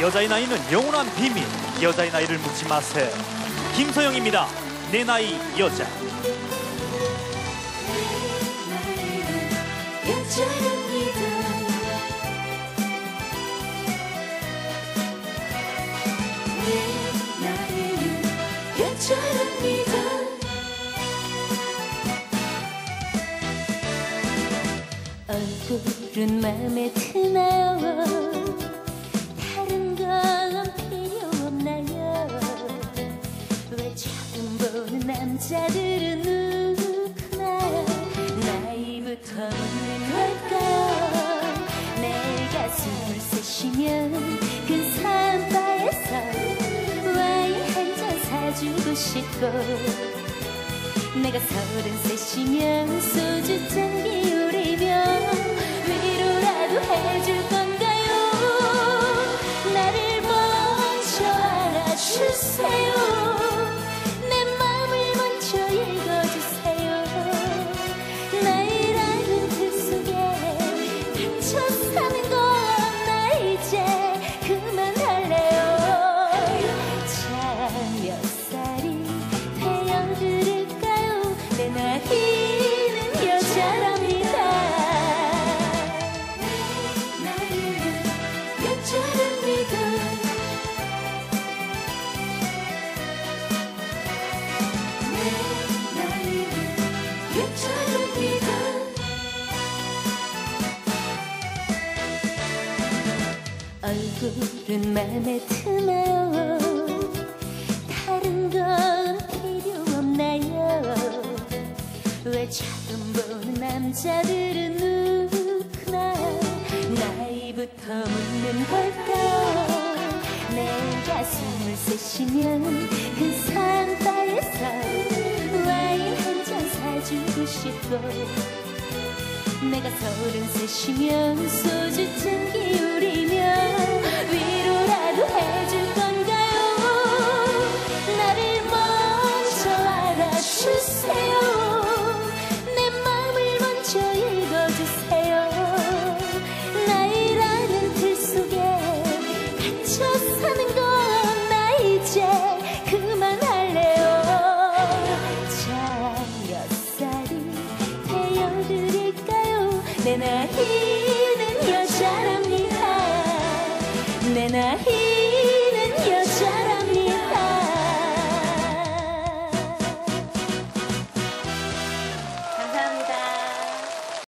여자의 나이는 영원한 비밀. 여자의 나이를 묻지 마세요. 김소영입니다. 내 나이 여자. 얼굴은 마음에 드나요 건 필요 없나요? 왜 처음 보는 남자들은 누구나 나이부터 묻는 걸까요? 내가 스물셋이면 그 산바에서 와인 한 잔 사주고 싶고 내가 서른 셋이면 소주잔 갇혀 사는 건 나 이제 그만할래요. 자 몇 살이 되어드릴까요? 내 나이는 여자랍니다. 내 나이는 여자랍니다. 내 나이는 얼굴은 마음에 드나요? 다른 건 필요 없나요? 왜 처음 보는 남자들은 누구나 나이부터 묻는 걸까요 내가 스물셋이면 그 산바에서 와인 한 잔 사주고 싶어. 내가 서른셋이면 소 내 나이는 여자랍니다. 내 나이